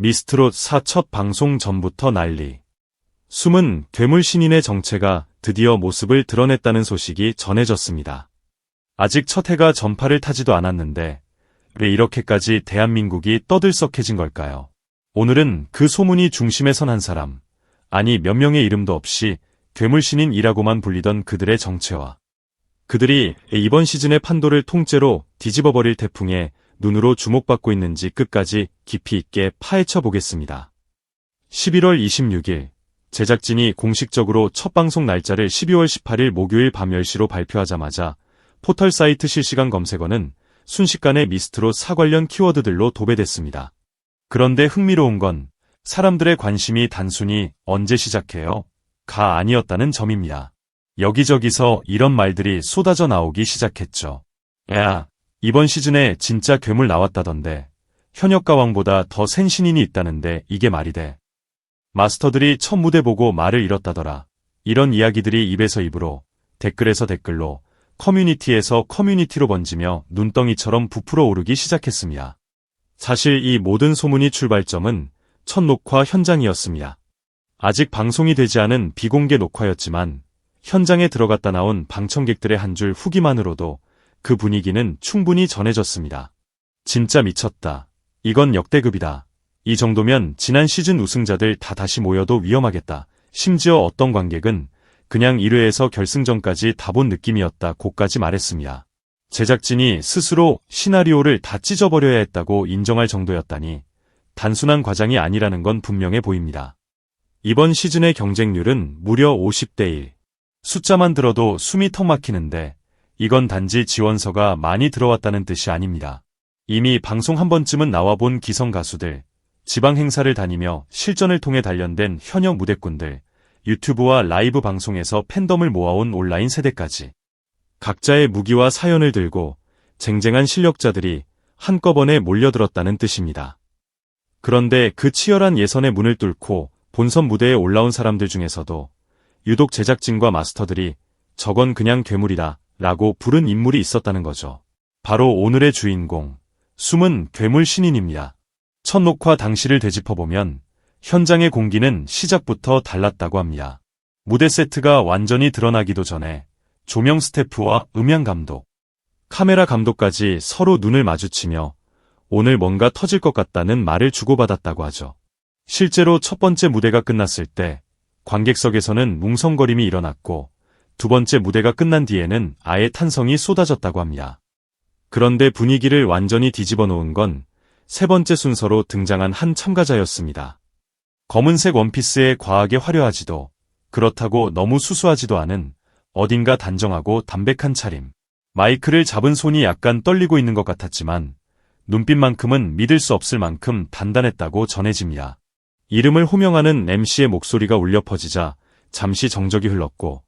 미스트롯 4첫 방송 전부터 난리. 숨은 괴물 신인의 정체가 드디어 모습을 드러냈다는 소식이 전해졌습니다. 아직 첫 해가 전파를 타지도 않았는데 왜 이렇게까지 대한민국이 떠들썩해진 걸까요? 오늘은 그 소문이 중심에 선 한 사람, 아니 몇 명의 이름도 없이 괴물 신인이라고만 불리던 그들의 정체와 그들이 이번 시즌의 판도를 통째로 뒤집어버릴 태풍에 눈으로 주목받고 있는지 끝까지 깊이 있게 파헤쳐 보겠습니다. 11월 26일 제작진이 공식적으로 첫 방송 날짜를 12월 18일 목요일 밤 10시로 발표하자마자 포털 사이트 실시간 검색어는 순식간에 미스트로 사 관련 키워드들로 도배됐습니다. 그런데 흥미로운 건 사람들의 관심이 단순히 언제 시작해요? 가 아니었다는 점입니다. 여기저기서 이런 말들이 쏟아져 나오기 시작했죠. 야, 이번 시즌에 진짜 괴물 나왔다던데. 현역 가왕보다 더 센 신인이 있다는데 이게 말이 돼. 마스터들이 첫 무대 보고 말을 잃었다더라. 이런 이야기들이 입에서 입으로, 댓글에서 댓글로, 커뮤니티에서 커뮤니티로 번지며 눈덩이처럼 부풀어 오르기 시작했습니다. 사실 이 모든 소문이 출발점은 첫 녹화 현장이었습니다. 아직 방송이 되지 않은 비공개 녹화였지만 현장에 들어갔다 나온 방청객들의 한 줄 후기만으로도 그 분위기는 충분히 전해졌습니다. 진짜 미쳤다. 이건 역대급이다. 이 정도면 지난 시즌 우승자들 다 다시 모여도 위험하겠다. 심지어 어떤 관객은 그냥 1회에서 결승전까지 다 본 느낌이었다 고까지 말했습니다. 제작진이 스스로 시나리오를 다 찢어버려야 했다고 인정할 정도였다니 단순한 과장이 아니라는 건 분명해 보입니다. 이번 시즌의 경쟁률은 무려 50대 1. 숫자만 들어도 숨이 턱 막히는데 이건 단지 지원서가 많이 들어왔다는 뜻이 아닙니다. 이미 방송 한 번쯤은 나와본 기성 가수들, 지방 행사를 다니며 실전을 통해 단련된 현역 무대꾼들, 유튜브와 라이브 방송에서 팬덤을 모아온 온라인 세대까지 각자의 무기와 사연을 들고 쟁쟁한 실력자들이 한꺼번에 몰려들었다는 뜻입니다. 그런데 그 치열한 예선의 문을 뚫고 본선 무대에 올라온 사람들 중에서도 유독 제작진과 마스터들이 저건 그냥 괴물이다 라고 부른 인물이 있었다는 거죠. 바로 오늘의 주인공, 숨은 괴물 신인입니다. 첫 녹화 당시를 되짚어보면 현장의 공기는 시작부터 달랐다고 합니다. 무대 세트가 완전히 드러나기도 전에 조명 스태프와 음향 감독, 카메라 감독까지 서로 눈을 마주치며 오늘 뭔가 터질 것 같다는 말을 주고받았다고 하죠. 실제로 첫 번째 무대가 끝났을 때 관객석에서는 뭉성거림이 일어났고 두 번째 무대가 끝난 뒤에는 아예 탄성이 쏟아졌다고 합니다. 그런데 분위기를 완전히 뒤집어 놓은 건 세 번째 순서로 등장한 한 참가자였습니다. 검은색 원피스에 과하게 화려하지도 그렇다고 너무 수수하지도 않은 어딘가 단정하고 담백한 차림. 마이크를 잡은 손이 약간 떨리고 있는 것 같았지만 눈빛만큼은 믿을 수 없을 만큼 단단했다고 전해집니다. 이름을 호명하는 MC의 목소리가 울려 퍼지자 잠시 정적이 흘렀고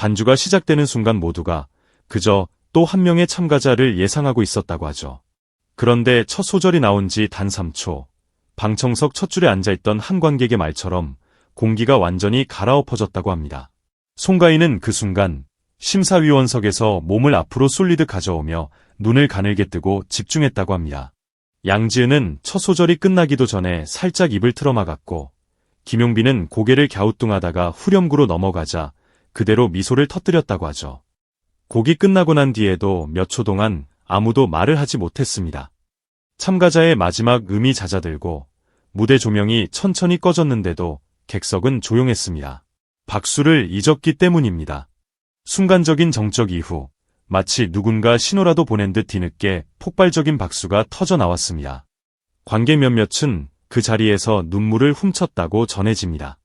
반주가 시작되는 순간 모두가 그저 또 한 명의 참가자를 예상하고 있었다고 하죠. 그런데 첫 소절이 나온 지 단 3초, 방청석 첫 줄에 앉아있던 한 관객의 말처럼 공기가 완전히 갈아엎어졌다고 합니다. 송가인은 그 순간 심사위원석에서 몸을 앞으로 쏠리듯 가져오며 눈을 가늘게 뜨고 집중했다고 합니다. 양지은은 첫 소절이 끝나기도 전에 살짝 입을 틀어막았고 김용빈은 고개를 갸우뚱하다가 후렴구로 넘어가자 그대로 미소를 터뜨렸다고 하죠. 곡이 끝나고 난 뒤에도 몇 초 동안 아무도 말을 하지 못했습니다. 참가자의 마지막 음이 잦아들고 무대 조명이 천천히 꺼졌는데도 객석은 조용했습니다. 박수를 잊었기 때문입니다. 순간적인 정적 이후 마치 누군가 신호라도 보낸 듯 뒤늦게 폭발적인 박수가 터져 나왔습니다. 관객 몇몇은 그 자리에서 눈물을 훔쳤다고 전해집니다.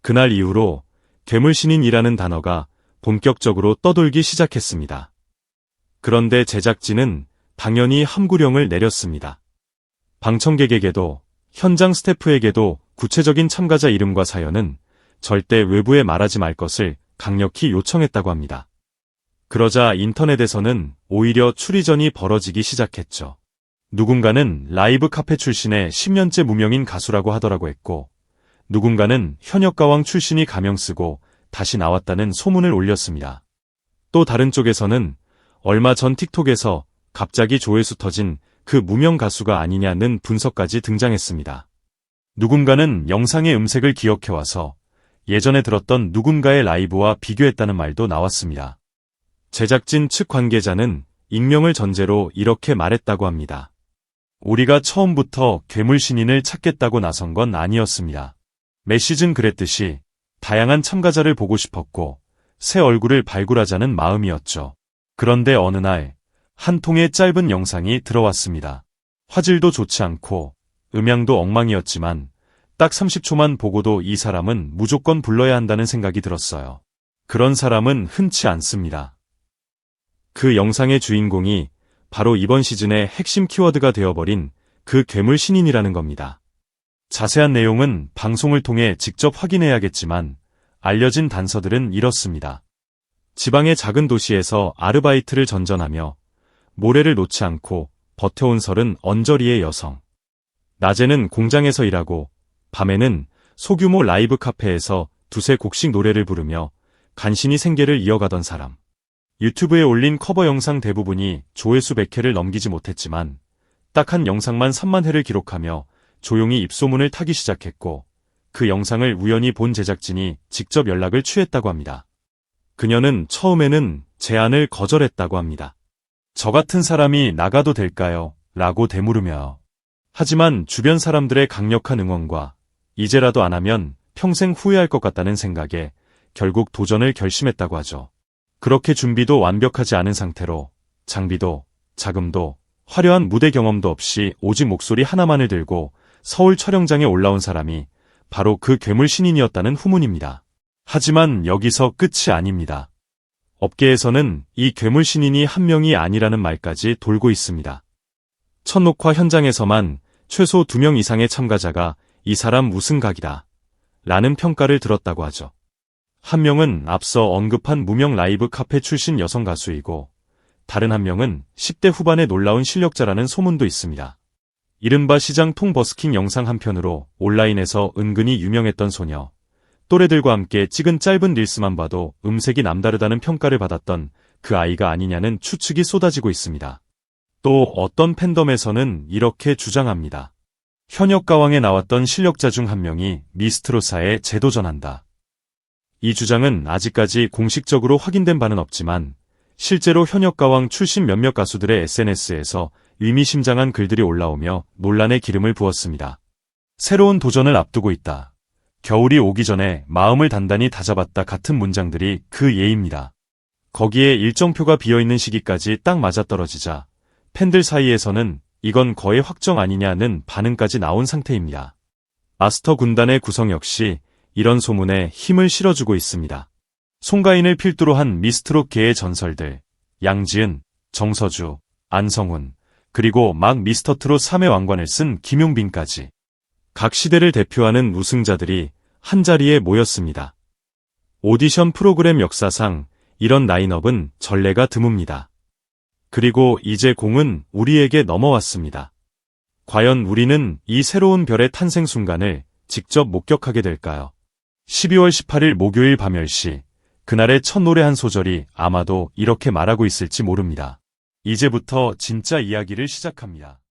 그날 이후로 괴물신인이라는 단어가 본격적으로 떠돌기 시작했습니다. 그런데 제작진은 당연히 함구령을 내렸습니다. 방청객에게도 현장 스태프에게도 구체적인 참가자 이름과 사연은 절대 외부에 말하지 말 것을 강력히 요청했다고 합니다. 그러자 인터넷에서는 오히려 추리전이 벌어지기 시작했죠. 누군가는 라이브 카페 출신의 10년째 무명인 가수라고 하더라고 했고, 누군가는 현역 가왕 출신이 가명 쓰고 다시 나왔다는 소문을 올렸습니다. 또 다른 쪽에서는 얼마 전 틱톡에서 갑자기 조회수 터진 그 무명 가수가 아니냐는 분석까지 등장했습니다. 누군가는 영상의 음색을 기억해와서 예전에 들었던 누군가의 라이브와 비교했다는 말도 나왔습니다. 제작진 측 관계자는 익명을 전제로 이렇게 말했다고 합니다. 우리가 처음부터 괴물 신인을 찾겠다고 나선 건 아니었습니다. 메시즌 그랬듯이 다양한 참가자를 보고 싶었고 새 얼굴을 발굴하자는 마음이었죠. 그런데 어느 날 한 통의 짧은 영상이 들어왔습니다. 화질도 좋지 않고 음향도 엉망이었지만 딱 30초만 보고도 이 사람은 무조건 불러야 한다는 생각이 들었어요. 그런 사람은 흔치 않습니다. 그 영상의 주인공이 바로 이번 시즌의 핵심 키워드가 되어버린 그 괴물 신인이라는 겁니다. 자세한 내용은 방송을 통해 직접 확인해야겠지만 알려진 단서들은 이렇습니다. 지방의 작은 도시에서 아르바이트를 전전하며 모래를 놓지 않고 버텨온 설은 언저리의 여성. 낮에는 공장에서 일하고 밤에는 소규모 라이브 카페에서 두세 곡씩 노래를 부르며 간신히 생계를 이어가던 사람. 유튜브에 올린 커버 영상 대부분이 조회수 100회를 넘기지 못했지만 딱 한 영상만 3만 회를 기록하며 조용히 입소문을 타기 시작했고 그 영상을 우연히 본 제작진이 직접 연락을 취했다고 합니다. 그녀는 처음에는 제안을 거절했다고 합니다. 저 같은 사람이 나가도 될까요? 라고 되물으며. 하지만 주변 사람들의 강력한 응원과 이제라도 안 하면 평생 후회할 것 같다는 생각에 결국 도전을 결심했다고 하죠. 그렇게 준비도 완벽하지 않은 상태로 장비도 자금도 화려한 무대 경험도 없이 오직 목소리 하나만을 들고 서울 촬영장에 올라온 사람이 바로 그 괴물 신인이었다는 후문입니다. 하지만 여기서 끝이 아닙니다. 업계에서는 이 괴물 신인이 한 명이 아니라는 말까지 돌고 있습니다. 첫 녹화 현장에서만 최소 두명 이상의 참가자가 이 사람 우승각이다. 라는 평가를 들었다고 하죠. 한 명은 앞서 언급한 무명 라이브 카페 출신 여성 가수이고, 다른 한 명은 10대 후반의 놀라운 실력자라는 소문도 있습니다. 이른바 시장 통 버스킹 영상 한 편으로 온라인에서 은근히 유명했던 소녀. 또래들과 함께 찍은 짧은 릴스만 봐도 음색이 남다르다는 평가를 받았던 그 아이가 아니냐는 추측이 쏟아지고 있습니다. 또 어떤 팬덤에서는 이렇게 주장합니다. 현역 가왕에 나왔던 실력자 중 한 명이 미스트로사에 재도전한다. 이 주장은 아직까지 공식적으로 확인된 바는 없지만 실제로 현역 가왕 출신 몇몇 가수들의 SNS에서 의미심장한 글들이 올라오며 논란의 기름을 부었습니다. 새로운 도전을 앞두고 있다. 겨울이 오기 전에 마음을 단단히 다잡았다 같은 문장들이 그 예입니다. 거기에 일정표가 비어있는 시기까지 딱 맞아떨어지자 팬들 사이에서는 이건 거의 확정 아니냐는 반응까지 나온 상태입니다. 마스터 군단의 구성 역시 이런 소문에 힘을 실어주고 있습니다. 송가인을 필두로 한 미스트롯계의 전설들, 양지은, 정서주, 안성훈, 그리고 막 미스터트롯 3회 왕관을 쓴 김용빈까지 각 시대를 대표하는 우승자들이 한자리에 모였습니다. 오디션 프로그램 역사상 이런 라인업은 전례가 드뭅니다. 그리고 이제 공은 우리에게 넘어왔습니다. 과연 우리는 이 새로운 별의 탄생 순간을 직접 목격하게 될까요? 12월 18일 목요일 밤 10시, 그날의 첫 노래 한 소절이 아마도 이렇게 말하고 있을지 모릅니다. 이제부터 진짜 이야기를 시작합니다.